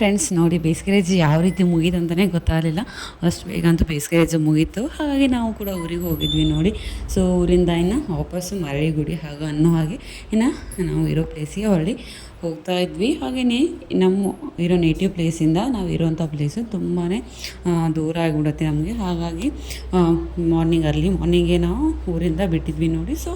Friends ನೋಡಿ ಬೇಸಿಗೆ ರಜೆ ಯಾವ ರೀತಿ ಮುಗೀತು ಅಂತಲೇ ಗೊತ್ತಾಗಲಿಲ್ಲ. ಅಷ್ಟು ಬೇಗ ಅಂತೂ ಬೇಸಿಗೆ ರಜೆ ಮುಗೀತು. ಹಾಗಾಗಿ ನಾವು ಕೂಡ ಊರಿಗೆ ಹೋಗಿದ್ವಿ ನೋಡಿ. ಸೊ ಊರಿಂದ ಇನ್ನು ವಾಪಸ್ಸು ಮರಳಿಗುಡಿ ಹಾಗೂ ಅನ್ನೋ ಹಾಗೆ. ಇನ್ನು ನಾವು ಇರೋ ಪ್ಲೇಸಿಗೆ ಹೊರಳಿ. ಹೋಗ್ತಾ ಇದ್ವಿ. ಹಾಗೆಯೇ ನಮ್ಮ ಇರೋ ನೇಟಿವ್ ಪ್ಲೇಸಿಂದ ನಾವು ಇರೋವಂಥ ಪ್ಲೇಸು ತುಂಬಾ ದೂರ ಆಗಿಬಿಡುತ್ತೆ ನಮಗೆ. ಹಾಗಾಗಿ ಮಾರ್ನಿಂಗ್ ಅರ್ಲಿ ಮಾರ್ನಿಂಗೇ ನಾವು ಊರಿಂದ ಬಿಟ್ಟಿದ್ವಿ ನೋಡಿ. ಸೊ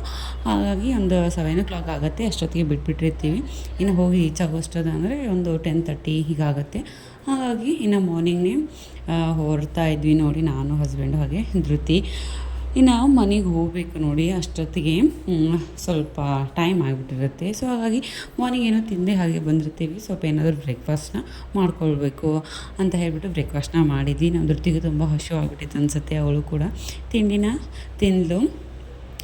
ಹಾಗಾಗಿ ಒಂದು ಸೆವೆನ್ ಓ ಕ್ಲಾಕ್ ಆಗುತ್ತೆ. ಅಷ್ಟೊತ್ತಿಗೆ ಬಿಟ್ಬಿಟ್ಟಿರ್ತೀವಿ. ಇನ್ನು ಹೋಗಿ ರೀಚ್ ಆಗೋಷ್ಟದ ಅಂದರೆ ಒಂದು ಟೆನ್ ತರ್ಟಿ ಹೀಗಾಗುತ್ತೆ. ಹಾಗಾಗಿ ಇನ್ನು ಮಾರ್ನಿಂಗ್ನೇ ಹೊರಡ್ತಾ ಇದ್ವಿ ನೋಡಿ ನಾನು ಹಸ್ಬೆಂಡು ಹಾಗೆ, ಧೃತಿ. ಇನ್ನು ಮನೆಗೆ ಹೋಗಬೇಕು ನೋಡಿ ಅಷ್ಟೊತ್ತಿಗೆ. ಸ್ವಲ್ಪ ಟೈಮ್ ಆಗಿಬಿಟ್ಟಿರುತ್ತೆ. ಸೊ ಹಾಗಾಗಿ ಮಾರ್ನಿಂಗ್ ಏನೋ ತಿಂದೆ ಹಾಗೆ ಬಂದಿರ್ತೀವಿ. ಸ್ವಲ್ಪ ಏನಾದರೂ ಬ್ರೇಕ್ಫಾಸ್ಟ್ನ ಮಾಡ್ಕೊಳ್ಬೇಕು ಅಂತ ಹೇಳಿಬಿಟ್ಟು ಬ್ರೇಕ್ಫಾಸ್ಟ್ನ ಮಾಡಿದ್ವಿ. ನಮ್ಮ ಧೃತಿಗೂ ತುಂಬ ಹಶು ಆಗಿಬಿಟ್ಟಿತ್ತು ಅನಿಸುತ್ತೆ ಅವಳು ಕೂಡ. ತಿಂಡಿನ ತಿಂದಳು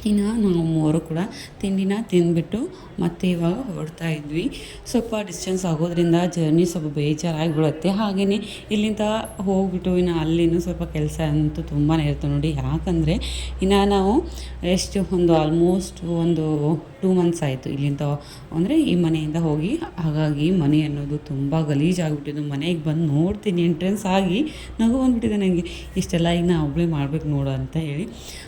ಇನ್ನು ನಾವು ಮೂವರು ಕೂಡ ತಿಂಡಿನ ತಿಂದುಬಿಟ್ಟು ಮತ್ತೆ ಇವಾಗ ಹೊರಡ್ತಾ ಇದ್ವಿ. ಸ್ವಲ್ಪ ಡಿಸ್ಟೆನ್ಸ್ ಆಗೋದ್ರಿಂದ ಜರ್ನಿ ಸ್ವಲ್ಪ ಬೇಜಾರಾಗಿ ಬಿಡುತ್ತೆ ಹಾಗೆಯೇ ಇಲ್ಲಿಂದ ಹೋಗ್ಬಿಟ್ಟು ಇನ್ನು ಅಲ್ಲಿನೂ ಸ್ವಲ್ಪ ಕೆಲಸ ಅಂತೂ ತುಂಬಾ ಇರುತ್ತೆ ನೋಡಿ. ಯಾಕಂದರೆ ಇನ್ನು ನಾವು ಎಷ್ಟು ಒಂದು ಆಲ್ಮೋಸ್ಟ್ ಒಂದು ಟೂ ಮಂತ್ಸ್ ಆಯಿತು ಇಲ್ಲಿಂದ. ಅಂದರೆ ಈ ಮನೆಯಿಂದ ಹೋಗಿ ಹಾಗಾಗಿ ಮನೆ ಅನ್ನೋದು ತುಂಬ ಗಲೀಜಾಗ್ಬಿಟ್ಟಿದ್ದು ಮನೆಗೆ ಬಂದು ನೋಡ್ತೀನಿ ಎಂಟ್ರೆನ್ಸ್ ಆಗಿ ನಗು ಬಂದ್ಬಿಟ್ಟಿದೆ ನನಗೆ ಇಷ್ಟೆಲ್ಲ ಈಗ ನಾ ಒಬ್ಬಳೇ ಮಾಡ್ಬೇಕು ನೋಡು ಅಂತ ಹೇಳಿ.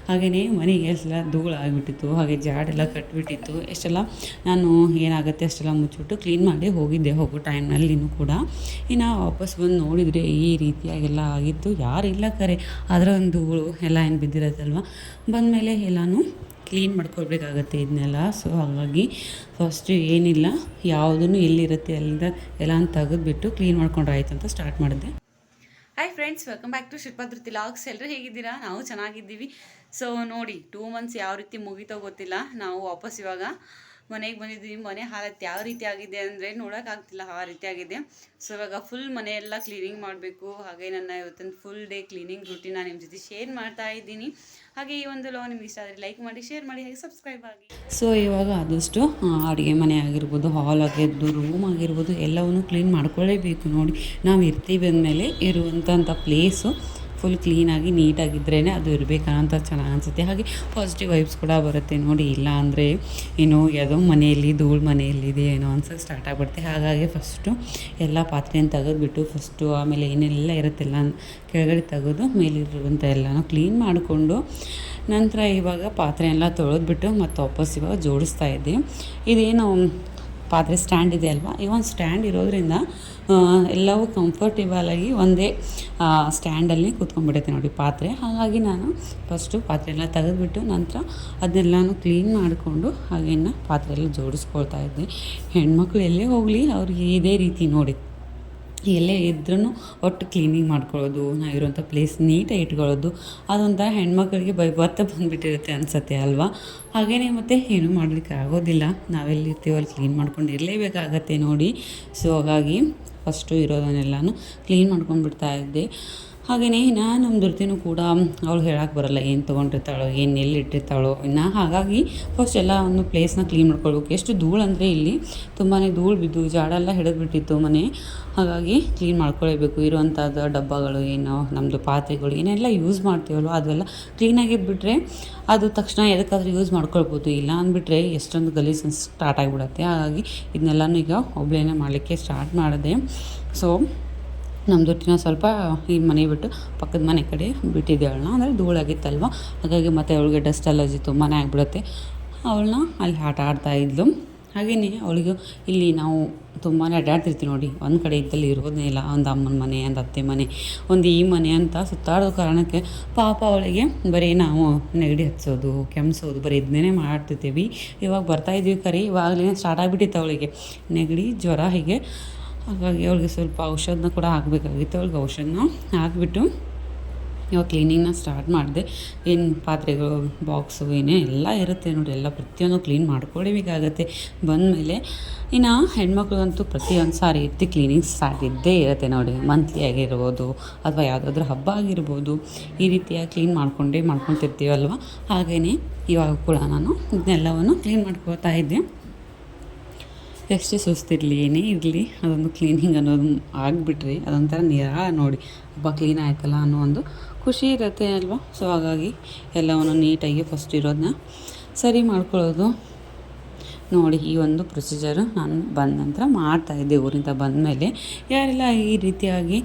ಹಾಗೆಯೇ ಮನೆಗೆ ಎಲ್ಲ ಧೂಳು ಆಗಿಬಿಟ್ಟಿತ್ತು ಹಾಗೆ ಜಾಡೆಲ್ಲ ಕಟ್ಬಿಟ್ಟಿತ್ತು. ಎಷ್ಟೆಲ್ಲ ನಾನು ಏನಾಗುತ್ತೆ ಅಷ್ಟೆಲ್ಲ ಮುಚ್ಚಿಬಿಟ್ಟು ಕ್ಲೀನ್ ಮಾಡಿ ಹೋಗಿದ್ದೆ ಹೋಗೋ ಟೈಮ್ನಲ್ಲಿನೂ ಕೂಡ. ಇನ್ನು ವಾಪಸ್ ಬಂದು ನೋಡಿದರೆ ಈ ರೀತಿಯಾಗೆಲ್ಲ ಆಗಿತ್ತು. ಯಾರಿಲ್ಲ ಕರೆ. ಅದರ ಒಂದು ಎಲ್ಲ ಏನು ಬಿದ್ದಿರತ್ತಲ್ವ? ಬಂದಮೇಲೆ ಎಲ್ಲನೂ ಕ್ಲೀನ್ ಮಾಡ್ಕೊಳ್ಬೇಕಾಗತ್ತೆ ಇದನ್ನೆಲ್ಲ ಸೊ ಹಾಗಾಗಿ ಫಸ್ಟು ಏನಿಲ್ಲ ಯಾವುದೂ ಎಲ್ಲಿರುತ್ತೆ ಅಲ್ಲಿಂದ ಎಲ್ಲ ತೆಗೆದುಬಿಟ್ಟು ಕ್ಲೀನ್ ಮಾಡ್ಕೊಂಡ್ರೆ ಅಂತ ಸ್ಟಾರ್ಟ್ ಮಾಡಿದೆ hi friends welcome back to Shilpadhruti vlogs ಎಲ್ಲರೂ ಹೇಗಿದ್ದೀರಾ? ನಾವು ಚೆನ್ನಾಗಿದ್ದೀವಿ. ಸೊ ನೋಡಿ ಟೂ ಮಂತ್ಸ್ ಯಾವ ರೀತಿ ಮುಗೀತೋ ಗೊತ್ತಿಲ್ಲ ನಾವು ವಾಪಸ್ ಇವಾಗ ಮನೆಗೆ ಬಂದಿದ್ದೀನಿ ಮನೆ ಹಾಲತ್ ಯಾವ ರೀತಿ ಆಗಿದೆ ಅಂದರೆ ನೋಡೋಕ್ಕಾಗ್ತಿಲ್ಲ ಆ ರೀತಿ ಆಗಿದೆ ಸೊ ಇವಾಗ ಫುಲ್ ಮನೆಯೆಲ್ಲ ಕ್ಲೀನಿಂಗ್ ಮಾಡಬೇಕು. ಹಾಗೆ ನನ್ನ ಇವತ್ತಿನ ಫುಲ್ ಡೇ ಕ್ಲೀನಿಂಗ್ ರೂಟೀನ್ ನಿಮ್ಮ ಜೊತೆ ಶೇರ್ ಮಾಡ್ತಾ ಇದ್ದೀನಿ. ಹಾಗೆ ಈ ಒಂದು ಲೋ ನಿಮ್ಗೆ ಇಷ್ಟ ಆದರೆ ಲೈಕ್ ಮಾಡಿ ಶೇರ್ ಮಾಡಿ, ಹಾಗೆ ಸಬ್ಸ್ಕ್ರೈಬ್ ಆಗಿ. ಸೊ ಇವಾಗ ಆದಷ್ಟು ಅಡುಗೆ ಮನೆ ಆಗಿರ್ಬೋದು ಹಾಲ್ ಆಗಿರ್ಬೋದು ರೂಮ್ ಆಗಿರ್ಬೋದು, ಎಲ್ಲವನ್ನು ಕ್ಲೀನ್ ಮಾಡ್ಕೊಳ್ಳೇಬೇಕು ನೋಡಿ. ನಾವು ಇರ್ತೀವಿ ಅಂದಮೇಲೆ ಇರುವಂಥ ಪ್ಲೇಸು ಫುಲ್ ಕ್ಲೀನಾಗಿ ನೀಟಾಗಿದ್ರೇ ಅದು ಇರಬೇಕಂತ ಚೆನ್ನಾಗಿ ಅನಿಸುತ್ತೆ. ಹಾಗೆ ಪಾಸಿಟಿವ್ ವೈಬ್ಸ್ ಕೂಡ ಬರುತ್ತೆ ನೋಡಿ. ಇಲ್ಲ ಅಂದರೆ ಏನೋ ಯಾವುದೋ ಮನೆಯಲ್ಲಿ ಧೂಳು ಮನೆಯಲ್ಲಿದೆ ಏನೋ ಅನ್ಸೋಕ್ಕೆ ಸ್ಟಾರ್ಟ್ ಆಗಿಬಿಡುತ್ತೆ. ಹಾಗಾಗಿ ಫಸ್ಟು ಎಲ್ಲ ಪಾತ್ರೆಯನ್ನು ತೆಗೆದುಬಿಟ್ಟು ಫಸ್ಟು ಆಮೇಲೆ ಏನೆಲ್ಲ ಇರುತ್ತೆಲ್ಲ ಕೆಳಗಡೆ ತೆಗೆದು ಮೇಲಿರುವಂಥ ಎಲ್ಲನೂ ಕ್ಲೀನ್ ಮಾಡಿಕೊಂಡು ನಂತರ ಇವಾಗ ಪಾತ್ರೆ ಎಲ್ಲ ತೊಳೆದ್ಬಿಟ್ಟು ಮತ್ತೆ ವಾಪಸ್ ಇವಾಗ ಜೋಡಿಸ್ತಾ ಇದ್ದೆ. ಇದೇನು ಪಾತ್ರೆ ಸ್ಟ್ಯಾಂಡ್ ಇದೆ ಅಲ್ವಾ? ಈ ಒಂದು ಸ್ಟ್ಯಾಂಡ್ ಇರೋದ್ರಿಂದ ಎಲ್ಲವೂ ಕಂಫರ್ಟೇಬಲ್ ಆಗಿ ಒಂದೇ ಸ್ಟ್ಯಾಂಡಲ್ಲಿ ಕೂತ್ಕೊಂಡ್ಬಿಡುತ್ತೆ ನೋಡಿ ಪಾತ್ರೆ. ಹಾಗಾಗಿ ನಾನು ಫಸ್ಟು ಪಾತ್ರೆ ಎಲ್ಲ ತೆಗೆದ್ಬಿಟ್ಟು ನಂತರ ಅದನ್ನೆಲ್ಲನೂ ಕ್ಲೀನ್ ಮಾಡಿಕೊಂಡು ಹಾಗೇನ ಪಾತ್ರೆ ಎಲ್ಲ ಜೋಡಿಸ್ಕೊಳ್ತಾ ಇದ್ದೆ. ಹೆಣ್ಮಕ್ಳು ಎಲ್ಲೇ ಹೋಗಲಿ, ಅವ್ರಿಗೆ ಇದೇ ರೀತಿ ನೋಡಿ. ಎಲ್ಲೇ ಇದ್ರೂ ಒಟ್ಟು ಕ್ಲೀನಿಂಗ್ ಮಾಡ್ಕೊಳ್ಳೋದು, ನಾವು ಇರೋಂಥ ಪ್ಲೇಸ್ ನೀಟಾಗಿ ಇಟ್ಕೊಳ್ಳೋದು ಅದೊಂಥರ ಹೆಣ್ಮಕ್ಳಿಗೆ ಬೈ ಬರ್ತಾ ಬಂದುಬಿಟ್ಟಿರುತ್ತೆ ಅನಿಸತ್ತೆ ಅಲ್ವಾ? ಹಾಗೆಯೇ ಮತ್ತು ಏನೂ ಮಾಡಲಿಕ್ಕೆ ಆಗೋದಿಲ್ಲ. ನಾವೆಲ್ಲಿರ್ತೀವೋ ಅಲ್ಲಿ ಕ್ಲೀನ್ ಮಾಡ್ಕೊಂಡು ಇರಲೇಬೇಕಾಗತ್ತೆ ನೋಡಿ. ಸೊ ಹಾಗಾಗಿ ಫಸ್ಟು ಇರೋದನ್ನೆಲ್ಲನೂ ಕ್ಲೀನ್ ಮಾಡ್ಕೊಂಡ್ಬಿಡ್ತಾ ಇದ್ದೆ. ಹಾಗೆಯೇ ನಾನು ನಮ್ಮ ದುರ್ತಿನೂ ಕೂಡ ಅವಳು ಹೇಳಕ್ಕೆ ಬರಲ್ಲ, ಏನು ತೊಗೊಂಡಿರ್ತಾಳೋ, ಏನು ಎಲ್ಲಿ ಇಟ್ಟಿರ್ತಾಳೋ ಇನ್ನು ಹಾಗಾಗಿ ಫಸ್ಟ್ ಎಲ್ಲ ಒಂದು ಪ್ಲೇಸ್ನ ಕ್ಲೀನ್ ಮಾಡ್ಕೊಳ್ಬೇಕು. ಎಷ್ಟು ಧೂಳು ಅಂದರೆ ಇಲ್ಲಿ ತುಂಬಾ ಧೂಳು ಬಿದ್ದು ಜಾಡೆಲ್ಲ ಹಿಡಿದ್ಬಿಟ್ಟಿತ್ತು ಮನೆ. ಹಾಗಾಗಿ ಕ್ಲೀನ್ ಮಾಡ್ಕೊಳ್ಬೇಕು. ಇರುವಂಥದ್ದು ಡಬ್ಬಗಳು ಏನು ನಮ್ಮದು ಪಾತ್ರೆಗಳು ಏನೆಲ್ಲ ಯೂಸ್ ಮಾಡ್ತೀವಲ್ವ, ಅದೆಲ್ಲ ಕ್ಲೀನಾಗಿದ್ಬಿಟ್ರೆ ಅದು ತಕ್ಷಣ ಎದಕ್ಕಾದ್ರೂ ಯೂಸ್ ಮಾಡ್ಕೊಳ್ಬೋದು. ಇಲ್ಲ ಅಂದ್ಬಿಟ್ರೆ ಎಷ್ಟೊಂದು ಗಲೀಜು ಸ್ಟಾರ್ಟ್ ಆಗಿಬಿಡುತ್ತೆ. ಹಾಗಾಗಿ ಇದನ್ನೆಲ್ಲನೂ ಈಗ ಒಬ್ಬಳೇನೆ ಮಾಡಲಿಕ್ಕೆ ಸ್ಟಾರ್ಟ್ ಮಾಡಿದೆ. ಸೊ ನಮ್ಮ ದುಡ್ಡಿನ ಸ್ವಲ್ಪ ಈ ಮನೆ ಬಿಟ್ಟು ಪಕ್ಕದ ಮನೆ ಕಡೆ ಬಿಟ್ಟಿದ್ದೆ ಅವಳನ್ನ. ಅಂದರೆ ಧೂಳಾಗಿತ್ತಲ್ವ? ಹಾಗಾಗಿ ಮತ್ತೆ ಅವಳಿಗೆ ಡಸ್ಟ್ ಅಲರ್ಜಿ ತುಂಬಾ ಆಗಿಬಿಡುತ್ತೆ. ಅವಳನ್ನ ಅಲ್ಲಿ ಆಟ ಆಡ್ತಾ ಇದ್ಲು. ಹಾಗೆಯೇ ಅವಳಿಗೆ ಇಲ್ಲಿ ನಾವು ತುಂಬಾ ಅಡ್ಡಾಡ್ತಿರ್ತೀವಿ ನೋಡಿ. ಒಂದು ಕಡೆ ಇದ್ದಲ್ಲಿ ಇರೋದೇ ಇಲ್ಲ. ಒಂದು ಅಮ್ಮನ ಮನೆ, ಒಂದು ಅತ್ತೆ ಮನೆ, ಒಂದು ಈ ಮನೆ ಅಂತ ಸುತ್ತಾಡೋ ಕಾರಣಕ್ಕೆ ಪಾಪ ಅವಳಿಗೆ ಬರೀ ನಾವು ನೆಗಡಿ ಹಚ್ಚೋದು, ಕೆಮ್ಸೋದು ಬರೀ ಇದನ್ನೇ ಮಾಡ್ತಿರ್ತೀವಿ. ಇವಾಗ ಬರ್ತಾ ಇದ್ವಿ ಕರೆ. ಇವಾಗಲೇ ಸ್ಟಾರ್ಟ್ ಆಗಿಬಿಟ್ಟಿತ್ತು ಅವಳಿಗೆ. ನೆಗಡಿ, ಜ್ವರ ಹೀಗೆ ಹಾಗಾಗಿ ಅವ್ರಿಗೆ ಸ್ವಲ್ಪ ಔಷಧನ ಕೂಡ ಹಾಕಬೇಕಾಗಿತ್ತು. ಅವ್ಳಿಗೆ ಔಷಧನ ಹಾಕಿಬಿಟ್ಟು ಇವಾಗ ಕ್ಲೀನಿಂಗ್ನ ಸ್ಟಾರ್ಟ್ ಮಾಡಿದೆ. ಏನು ಪಾತ್ರೆಗಳು ಬಾಕ್ಸು ಏನೇ ಎಲ್ಲ ಇರುತ್ತೆ ನೋಡಿ. ಎಲ್ಲ ಪ್ರತಿಯೊಂದು ಕ್ಲೀನ್ ಮಾಡ್ಕೊಳ್ಳೇಬೇಕಾಗತ್ತೆ ಬಂದಮೇಲೆ ಇನ್ನು ಹೆಣ್ಮಕ್ಳಿಗಂತೂ ಪ್ರತಿಯೊಂದು ಸಾರಿ ಕ್ಲೀನಿಂಗ್ ಸ್ಟಾರ್ಟ್ ಇದ್ದೇ ಇರುತ್ತೆ ನೋಡಿ. ಮಂತ್ಲಿ ಆಗಿರ್ಬೋದು ಅಥವಾ ಯಾವುದಾದ್ರೂ ಹಬ್ಬ ಆಗಿರ್ಬೋದು. ಈ ರೀತಿಯಾಗಿ ಕ್ಲೀನ್ ಮಾಡ್ಕೊಂಡೇ ಮಾಡ್ಕೊತಿರ್ತೀವಲ್ವ? ಹಾಗೆಯೇ ಇವಾಗ ಕೂಡ ನಾನು ಇದನ್ನೆಲ್ಲವನ್ನು ಕ್ಲೀನ್ ಮಾಡ್ಕೊಳ್ತಾ ಇದ್ದೆ. ಎಷ್ಟೇ ಸುಸ್ತಿರಲಿ, ಏನೇ ಇರಲಿ, ಅದೊಂದು ಕ್ಲೀನಿಂಗ್ ಅನ್ನೋದು ಆಗಿಬಿಟ್ರಿ. ಅದೊಂಥರ ನಿರಾ ನೋಡಿ. ಹಬ್ಬ ಕ್ಲೀನ್ ಆಯ್ತಲ್ಲ ಅನ್ನೋ ಒಂದು ಖುಷಿ ಇರುತ್ತೆ ಅಲ್ವಾ? ಸೊ ಹಾಗಾಗಿ ಎಲ್ಲವನ್ನು ನೀಟಾಗಿ ಫಸ್ಟ್ ಇರೋದನ್ನ ಸರಿ ಮಾಡ್ಕೊಳ್ಳೋದು. ನೋಡಿ, ಈ ಒಂದು ಪ್ರೊಸೀಜರು ನಾನು ಬಂದ ನಂತರ ಮಾಡ್ತಾಯಿದ್ದೆ ಊರಿಂದ ಬಂದಮೇಲೆ. ಯಾರೆಲ್ಲ ಈ ರೀತಿಯಾಗಿ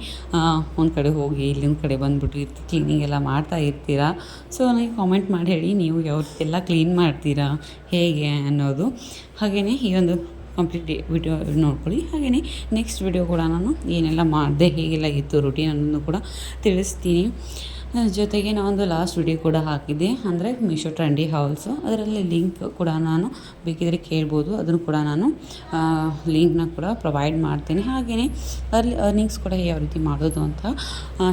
ಒಂದು ಕಡೆ ಹೋಗಿ, ಇಲ್ಲೊಂದು ಕಡೆ ಬಂದುಬಿಟ್ಟು ಕ್ಲೀನಿಂಗ್ ಎಲ್ಲ ಮಾಡ್ತಾ ಇರ್ತೀರಾ? ಸೊ ನನಗೆ ಕಾಮೆಂಟ್ ಮಾಡಿ ಹೇಳಿ, ನೀವು ಯಾವ ಎಲ್ಲ ಕ್ಲೀನ್ ಮಾಡ್ತೀರಾ, ಹೇಗೆ ಅನ್ನೋದು. ಹಾಗೆಯೇ ಈ ಒಂದು ಕಂಪ್ಲೀಟ್ ವಿಡಿಯೋ ನೋಡ್ಕೊಳ್ಳಿ. ಹಾಗೆಯೇ ನೆಕ್ಸ್ಟ್ ವಿಡಿಯೋ ಕೂಡ ನಾನು ಏನೆಲ್ಲ ಮಾಡಿದೆ, ಹೇಗೆಲ್ಲ ಇತ್ತು ರುಟೀನ್ ಅನ್ನೋದು ಕೂಡ ತಿಳಿಸ್ತೀನಿ. ಜೊತೆಗೆ ನಾನೊಂದು ಲಾಸ್ಟ್ ವಿಡಿಯೋ ಕೂಡ ಹಾಕಿದ್ದೆ. ಅಂದರೆ ಮೀಶೋ ಟ್ರೆಂಡಿ ಹಾಲ್ಸು ಅದರಲ್ಲಿ ಲಿಂಕ್ ಕೂಡ ನಾನು ಬೇಕಿದ್ರೆ ಕೇಳ್ಬೋದು. ಅದನ್ನು ಕೂಡ ನಾನು ಲಿಂಕ್ನ ಕೂಡ ಪ್ರೊವೈಡ್ ಮಾಡ್ತೀನಿ. ಹಾಗೆಯೇ ಅರ್ಲಿ ಅರ್ನಿಂಗ್ಸ್ ಕೂಡ ಯಾವ ರೀತಿ ಮಾಡೋದು ಅಂತ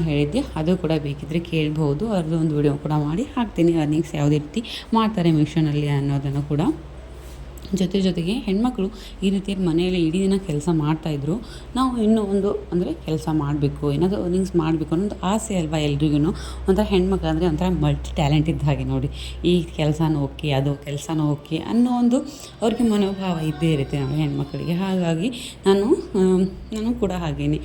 ಹೇಳಿದ್ದೆ. ಅದು ಕೂಡ ಬೇಕಿದ್ರೆ ಕೇಳ್ಬೋದು. ಅದ್ರದ್ದು ಒಂದು ವಿಡಿಯೋ ಕೂಡ ಮಾಡಿ ಹಾಕ್ತೀನಿ. ಅರ್ನಿಂಗ್ಸ್ ಯಾವುದೇ ರೀತಿ ಮಾಡ್ತಾರೆ ಮೀಶೋನಲ್ಲಿ ಅನ್ನೋದನ್ನು ಕೂಡ. ಜೊತೆ ಜೊತೆಗೆ ಹೆಣ್ಮಕ್ಳು ಈ ರೀತಿಯಾಗಿ ಮನೆಯಲ್ಲಿ ಇಡೀ ದಿನ ಕೆಲಸ ಮಾಡ್ತಾಯಿದ್ರು ನಾವು ಇನ್ನೂ ಒಂದು ಅಂದರೆ ಕೆಲಸ ಮಾಡಬೇಕು, ಏನಾದರೂ ಅರ್ನಿಂಗ್ಸ್ ಮಾಡಬೇಕು ಅನ್ನೋದು ಆಸೆ ಅಲ್ವಾ ಎಲ್ರಿಗೂ ಒಂಥರ ಹೆಣ್ಮಕ್ಳು ಅಂದರೆ ಒಂಥರ ಮಲ್ಟಿ ಟ್ಯಾಲೆಂಟ್ ಇದ್ದ ಹಾಗೆ ನೋಡಿ. ಈ ಕೆಲಸನೂ ಓಕೆ, ಅದು ಕೆಲಸನೂ ಓಕೆ ಅನ್ನೋ ಒಂದು ಅವ್ರಿಗೆ ಮನೋಭಾವ ಇದ್ದೇ ಇರುತ್ತೆ ನೋಡಿ ಹೆಣ್ಮಕ್ಳಿಗೆ. ಹಾಗಾಗಿ ನಾನು ನಾನು ಕೂಡ ಹಾಗೇನೆ.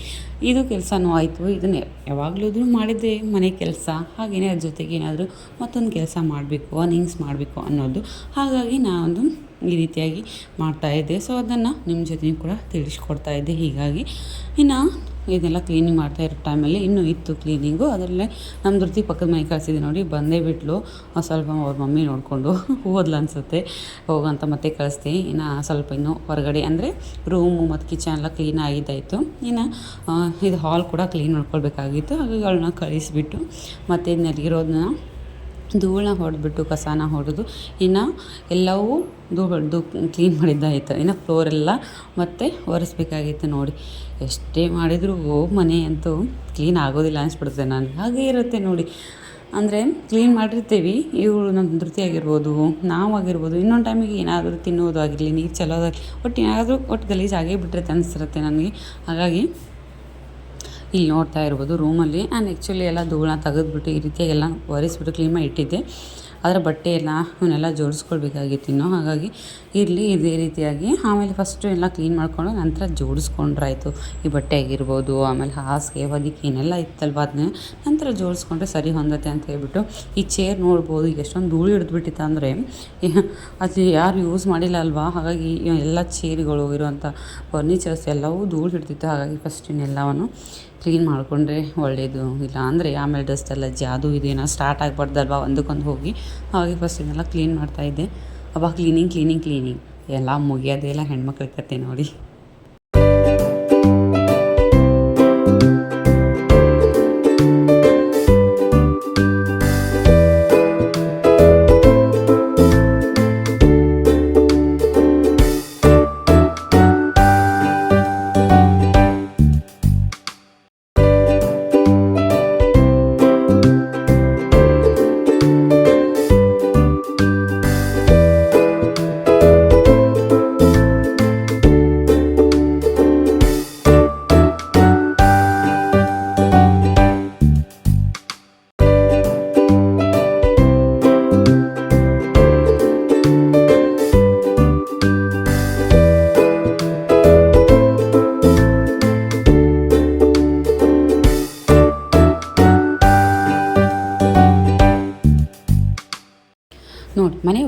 ಇದು ಕೆಲಸನೂ ಆಯಿತು, ಇದನ್ನು ಯಾವಾಗಲೂ ಮಾಡಿದ್ದೆ, ಮನೆ ಕೆಲಸ. ಹಾಗೆಯೇ ಅದ್ರ ಜೊತೆಗೆ ಏನಾದರೂ ಮತ್ತೊಂದು ಕೆಲಸ ಮಾಡಬೇಕು ಅರ್ನಿಂಗ್ಸ್ ಮಾಡಬೇಕು ಅನ್ನೋದು. ಹಾಗಾಗಿ ನಾನೊಂದು ಈ ರೀತಿಯಾಗಿ ಮಾಡ್ತಾಯಿದ್ದೆ ಸೊ ಅದನ್ನು ನಿಮ್ಮ ಜೊತೆ ಕೂಡ ತಿಳಿಸ್ಕೊಡ್ತಾ ಇದ್ದೆ. ಹೀಗಾಗಿ, ಇನ್ನು ಇದೆಲ್ಲ ಕ್ಲೀನಿಂಗ್ ಮಾಡ್ತಾ ಇರೋ ಟೈಮಲ್ಲಿ ಇನ್ನೂ ಇತ್ತು ಕ್ಲೀನಿಂಗು ಅದರಲ್ಲೇ ನಮ್ಮ ಧೃತಿ ಪಕ್ಕದ ಮನೆ ಕಳಿಸಿದ್ದೆ ನೋಡಿ, ಬಂದೇ ಬಿಟ್ಲು. ಸ್ವಲ್ಪ ಅವ್ರ ಮಮ್ಮಿ ನೋಡಿಕೊಂಡು ಹೋದ್ಲು ಅನಿಸುತ್ತೆ. ಹೋಗಂತ ಮತ್ತೆ ಕಳಿಸ್ತೀನಿ ಇನ್ನು ಸ್ವಲ್ಪ ಇನ್ನೂ ಹೊರಗಡೆ ಅಂದರೆ ರೂಮು ಮತ್ತು ಕಿಚನ್ ಎಲ್ಲ ಕ್ಲೀನ್ ಆಗಿದ್ದಾಯಿತು. ಇನ್ನು ಇದು ಹಾಲ್ ಕೂಡ ಕ್ಲೀನ್ ಮಾಡ್ಕೊಳ್ಬೇಕಾಗಿತ್ತು. ಹಾಗಾಗಿ ಅವಳನ್ನ ಕಳಿಸಿಬಿಟ್ಟು ಮತ್ತು ಇದನ್ನಲ್ಲಿರೋದನ್ನ ಧೂಳನ್ನ ಹೊಡೆದ್ಬಿಟ್ಟು ಕಸಾನ ಹೊಡೆದು ಇನ್ನು ಎಲ್ಲವೂ ಧೂಳು ಕ್ಲೀನ್ ಮಾಡಿದ್ದಾಯಿತು ಇನ್ನು ಫ್ಲೋರೆಲ್ಲ ಮತ್ತೆ ಒರೆಸ್ಬೇಕಾಗಿತ್ತು ನೋಡಿ. ಎಷ್ಟೇ ಮಾಡಿದರೂ ಮನೆ ಅಂತೂ ಕ್ಲೀನ್ ಆಗೋದಿಲ್ಲ ಅನಿಸ್ಬಿಡುತ್ತೆ ನನಗೆ. ಹಾಗೆ ಇರುತ್ತೆ ನೋಡಿ. ಅಂದರೆ ಕ್ಲೀನ್ ಮಾಡಿರ್ತೀವಿ. ಇವಳು ನಮ್ಮ ಧೃತಿ ಆಗಿರ್ಬೋದು ನಾವಾಗಿರ್ಬೋದು ಇನ್ನೊಂದು ಟೈಮಿಗೆ ಏನಾದರೂ ತಿನ್ನೋದು ಆಗಿರಲಿ, ನೀರು ಚೆಲ್ಲೋದಾಗಲಿ ಒಟ್ಟು ಏನಾದರೂ ಒಟ್ಟು ಗಲೀಜು ಆಗೇ ಬಿಟ್ಟಿರುತ್ತೆ ಅನಿಸಿರುತ್ತೆ ನನಗೆ. ಹಾಗಾಗಿ ಇಲ್ಲಿ ನೋಡ್ತಾ ಇರ್ಬೋದು ರೂಮಲ್ಲಿ. ನಾನು ಆ್ಯಕ್ಚುಲಿ ಎಲ್ಲ ಧೂಳನ್ನ ತೆಗೆದ್ಬಿಟ್ಟು ಈ ರೀತಿಯಾಗಿ ಎಲ್ಲ ಒರೆಸ್ಬಿಟ್ಟು ಕ್ಲೀನ್ ಮಾಡಿ ಇಟ್ಟಿದ್ದೆ. ಅದರ ಬಟ್ಟೆ ಎಲ್ಲ ಇವನ್ನೆಲ್ಲ ಜೋಡಿಸ್ಕೊಳ್ಬೇಕಾಗಿತ್ತು ಇನ್ನು. ಹಾಗಾಗಿ ಇರಲಿ, ಇದೇ ರೀತಿಯಾಗಿ. ಆಮೇಲೆ ಫಸ್ಟು ಎಲ್ಲ ಕ್ಲೀನ್ ಮಾಡಿಕೊಂಡು ನಂತರ ಜೋಡಿಸ್ಕೊಂಡ್ರಾಯ್ತು. ಈ ಬಟ್ಟೆ ಆಗಿರ್ಬೋದು, ಆಮೇಲೆ ಹಾಸಿಗೆ, ಹೊದಿಕೆ ಏನೆಲ್ಲ ಇತ್ತಲ್ವ ಅದನ್ನ ನಂತರ ಜೋಡಿಸ್ಕೊಂಡ್ರೆ ಸರಿ ಹೊಂದತ್ತೆ ಅಂತ ಹೇಳ್ಬಿಟ್ಟು ಈ ಚೇರ್ ನೋಡ್ಬೋದು. ಎಷ್ಟೊಂದು ಧೂಳು ಹಿಡಿದ್ಬಿಟ್ಟಿತ್ತು ಅಂದರೆ ಅದು ಯಾರು ಯೂಸ್ ಮಾಡಿಲ್ಲ ಅಲ್ವಾ? ಹಾಗಾಗಿ ಎಲ್ಲ ಚೇರ್ಗಳು ಇರುವಂಥ ಫರ್ನಿಚರ್ಸ್ ಎಲ್ಲವೂ ಧೂಳು ಹಿಡ್ತಿತ್ತು ಹಾಗಾಗಿ ಫಸ್ಟ್ ಇನ್ನೆಲ್ಲವನ್ನು ಕ್ಲೀನ್ ಮಾಡಿಕೊಂಡ್ರೆ ಒಳ್ಳೆಯದು ಇಲ್ಲ ಅಂದರೆ ಆಮೇಲೆ ಡಸ್ಟ್ ಅಲರ್ಜಿ ಅದು ಇದೇನೋ ಸ್ಟಾರ್ಟ್ ಆಗಬಾರ್ದಲ್ವ? ಒಂದಕ್ಕೊಂದು ಹೋಗಿ ಹಾಗೆ ಫಸ್ಟ್ ಇದನ್ನೆಲ್ಲ ಕ್ಲೀನ್ ಮಾಡ್ತಾಯಿದ್ದೆ ಅವಾಗ ಕ್ಲೀನಿಂಗ್ ಕ್ಲೀನಿಂಗ್ ಕ್ಲೀನಿಂಗ್ ಎಲ್ಲ ಮುಗಿಯೋದೇ ಇಲ್ಲ. ಹೆಣ್ಮಕ್ಳ ಕತೆ ನೋಡಿ.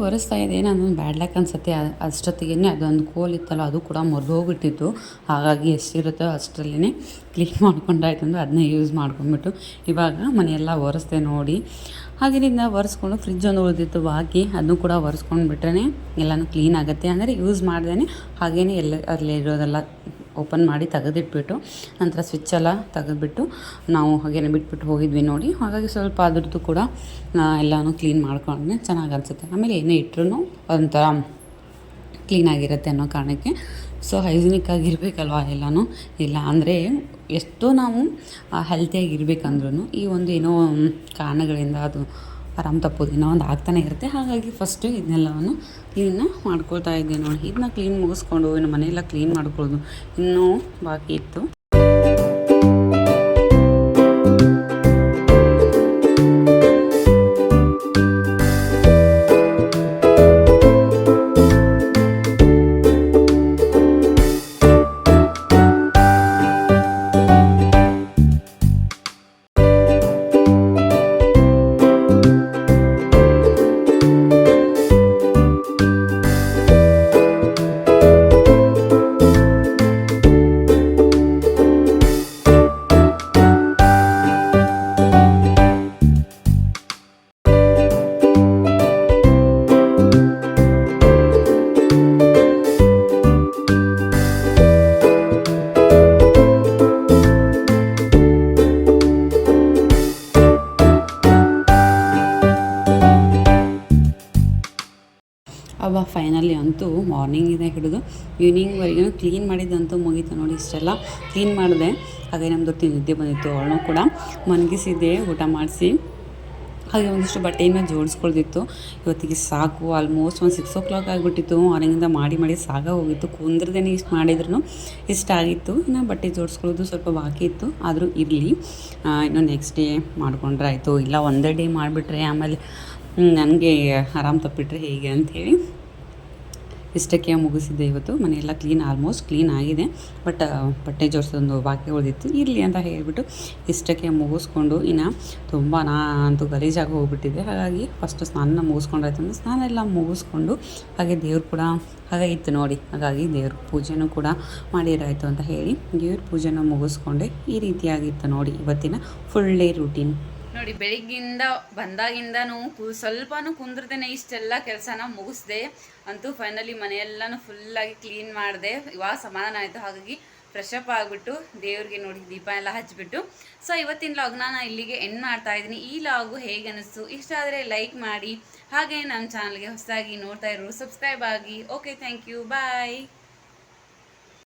ಒರೆಸ್ತಾ ಇದೆ ಅದೊಂದು ಬ್ಯಾಡ್ ಲಕ್ ಅನಿಸುತ್ತೆ. ಅಷ್ಟೊತ್ತಿಗೆ ಅದೊಂದು ಕೋಲ್ ಇತ್ತಲ್ಲ, ಅದು ಕೂಡ ಮುರಿದು ಹೋಗ್ಬಿಟ್ಟಿತ್ತು. ಹಾಗಾಗಿ ಎಷ್ಟಿರುತ್ತೋ ಅಷ್ಟರಲ್ಲೇ ಕ್ಲೀನ್ ಮಾಡ್ಕೊಂಡಾಯ್ತು ಅಂದರೆ ಅದನ್ನೇ ಯೂಸ್ ಮಾಡ್ಕೊಂಡ್ಬಿಟ್ಟು ಇವಾಗ ಮನೆಯೆಲ್ಲ ಒರೆಸ್ದೆ ನೋಡಿ. ಹಾಗೆಯಿಂದ ಒರೆಸ್ಕೊಂಡು ಫ್ರಿಜ್ ಒಂದು ಉಳಿದಿತ್ತು, ಬಾಕಿ ಅದನ್ನು ಕೂಡ ಒರೆಸ್ಕೊಂಡು ಬಿಟ್ರೆ ಎಲ್ಲನೂ ಕ್ಲೀನ್ ಆಗುತ್ತೆ. ಅಂದರೆ ಯೂಸ್ ಮಾಡ್ದೇ ಹಾಗೇ ಎಲ್ಲ ಅಲ್ಲಿರೋದೆಲ್ಲ ಓಪನ್ ಮಾಡಿ ತೆಗೆದಿಟ್ಬಿಟ್ಟು, ನಂತರ ಸ್ವಿಚ್ಚೆಲ್ಲ ತೆಗೆದ್ಬಿಟ್ಟು ನಾವು ಹಾಗೇನೆ ಬಿಟ್ಬಿಟ್ಟು ಹೋಗಿದ್ವಿ ನೋಡಿ. ಹಾಗಾಗಿ ಸ್ವಲ್ಪ ಅದ್ರದ್ದು ಕೂಡ ಎಲ್ಲನೂ ಕ್ಲೀನ್ ಮಾಡ್ಕೊಂಡ್ರೆ ಚೆನ್ನಾಗಿ ಅನಿಸುತ್ತೆ. ಆಮೇಲೆ ಏನೇ ಇಟ್ಟರು ಒಂಥರ ಕ್ಲೀನಾಗಿರುತ್ತೆ ಅನ್ನೋ ಕಾರಣಕ್ಕೆ. ಸೊ ಹೈಜಿನಿಕ್ ಆಗಿರಬೇಕಲ್ವ ಎಲ್ಲನೂ? ಇಲ್ಲ, ಅಂದರೆ ಎಷ್ಟೋ ನಾವು ಹೆಲ್ತಿಯಾಗಿರ್ಬೇಕಂದ್ರೂ ಈ ಒಂದು ಏನೋ ಕಾರಣಗಳಿಂದ ಅದು ಆರಾಮ್ ತಪ್ಪೋದು ಏನೋ ಒಂದು ಆಗ್ತಾನೆ ಇರುತ್ತೆ. ಹಾಗಾಗಿ ಫಸ್ಟು ಇದನ್ನೆಲ್ಲವನ್ನು ಕ್ಲೀನ್ ಮಾಡ್ಕೊಳ್ತಾ ಇದ್ದೆ ನೋಡಿ. ಇದನ್ನ ಕ್ಲೀನ್ ಮುಗಿಸ್ಕೊಂಡು, ಇನ್ನು ಮನೆಯೆಲ್ಲ ಕ್ಲೀನ್ ಮಾಡ್ಕೊಳ್ಳೋದು ಇನ್ನೂ ಬಾಕಿ ಇತ್ತು. ಇವತ್ತು ಮಾರ್ನಿಂಗಿಂದ ಹಿಡಿದು. ಈವ್ನಿಂಗ್ವರೆಗೂ ಕ್ಲೀನ್ ಮಾಡಿದ್ದಂತೂ ಮುಗೀತು ನೋಡಿ ಇಷ್ಟೆಲ್ಲ. ಕ್ಲೀನ್ ಮಾಡಿದೆ. ಹಾಗೆ ನಮ್ಮದು ನಿದ್ದೆ ಬಂದಿತ್ತು ಅವಳನ್ನೂ ಕೂಡ. ಮನಗಿಸಿದ್ದೆ, ಊಟ ಮಾಡಿಸಿ. ಹಾಗೆ ಒಂದಿಷ್ಟು ಬಟ್ಟೆಯನ್ನು ಜೋಡಿಸ್ಕೊಳ್ದಿತ್ತು. ಇವತ್ತಿಗೆ ಸಾಕು ಆಲ್ಮೋಸ್ಟ್ ಒಂದು ಸಿಕ್ಸ್ ಓ ಕ್ಲಾಕ್ ಆಗಿಬಿಟ್ಟಿತ್ತು ಮಾರ್ನಿಂಗಿಂದ ಮಾಡಿ ಮಾಡಿ ಸಾಗ ಹೋಗಿತ್ತು. ಕುಂದ್ರದೇ ಇಷ್ಟು ಮಾಡಿದ್ರು ಇಷ್ಟ ಆಗಿತ್ತು. ಇನ್ನು ಬಟ್ಟೆ ಜೋಡಿಸ್ಕೊಳ್ಳೋದು ಸ್ವಲ್ಪ ಬಾಕಿ ಇತ್ತು. ಆದರೂ ಇರಲಿ. ಇನ್ನು ನೆಕ್ಸ್ಟ್ ಡೇ ಮಾಡಿಕೊಂಡ್ರೆ ಆಯಿತು. ಇಲ್ಲ ಒಂದೇ ಡೇ ಮಾಡಿಬಿಟ್ರೆ ಆಮೇಲೆ ನನಗೆ ಆರಾಮ್ ತಪ್ಪಿಟ್ರೆ ಹೇಗೆ ಅಂಥೇಳಿ ಇಷ್ಟಕ್ಕೆ ಮುಗಿಸಿದ್ದೆ ಇವತ್ತು. ಮನೆಯೆಲ್ಲ ಕ್ಲೀನ್ ಆಲ್ಮೋಸ್ಟ್ ಕ್ಲೀನ್ ಆಗಿದೆ. ಬಟ್ ಬಟ್ಟೆ ಜೋಡಿಸೋದೊಂದು ಬಾಕಿ ಉಳಿದಿತ್ತು. ಇರಲಿ ಅಂತ ಹೇಳಿಬಿಟ್ಟು ಇಷ್ಟಕ್ಕೆ ಮುಗಿಸ್ಕೊಂಡು ಇನ್ನು ತುಂಬ ನಾ ಅಂತೂ ಗಲೀಜಾಗಿ ಹೋಗ್ಬಿಟ್ಟಿದೆ ಹಾಗಾಗಿ ಫಸ್ಟ್ ಸ್ನಾನ ಮುಗಿಸ್ಕೊಂಡ್ರಾಯ್ತು ಅಂದರೆ ಸ್ನಾನ ಎಲ್ಲ ಮುಗಿಸ್ಕೊಂಡು ಹಾಗೆ ದೇವ್ರು ಕೂಡ ಹಾಗೆ ಇತ್ತು ನೋಡಿ. ಹಾಗಾಗಿ ದೇವ್ರ ಪೂಜೆನೂ ಕೂಡ ಮಾಡಿರಾಯಿತು ಅಂತ ಹೇಳಿ ದೇವ್ರ ಪೂಜೆನೂ ಮುಗಿಸ್ಕೊಂಡೆ. ಈ ರೀತಿಯಾಗಿತ್ತು ನೋಡಿ ಇವತ್ತಿನ ಫುಲ್ ಡೇ ರೂಟೀನ್ ನೋಡಿ ಬೆಳಿಗ್ಗಿಂದ ಬಂದಾಗಿಂದನೂ ಕು ಸ್ವಲ್ಪನೂ ಕುಂದ್ರದೇನೆ ಇಷ್ಟೆಲ್ಲ ಕೆಲಸನ ಮುಗಿಸ್ದೆ. ಅಂತೂ ಫೈನಲಿ ಮನೆಯೆಲ್ಲನೂ ಫುಲ್ಲಾಗಿ ಕ್ಲೀನ್ ಮಾಡಿದೆ. ಇವಾಗ ಸಮಾಧಾನ ಆಯಿತು. ಹಾಗಾಗಿ ಫ್ರೆಶ್ ಅಪ್ ಆಗಿಬಿಟ್ಟು ದೇವ್ರಿಗೆ ನೋಡಿ, ದೀಪ ಎಲ್ಲ ಹಚ್ಚಿಬಿಟ್ಟು ಸೊ ಇವತ್ತಿನ ಲಾಗ್ನ ನಾನು ಇಲ್ಲಿಗೆ ಎಂಡ್ ಮಾಡ್ತಾ ಇದ್ದೀನಿ. ಈ ಲಾಗು ಹೇಗೆ ಅನಿಸ್ತು? ಇಷ್ಟ ಆದರೆ ಲೈಕ್ ಮಾಡಿ. ಹಾಗೆ ನಮ್ಮ ಚಾನಲ್ಗೆ ಹೊಸದಾಗಿ ನೋಡ್ತಾ ಇರೋರು ಸಬ್ಸ್ಕ್ರೈಬ್ ಆಗಿ. Okay thank you bye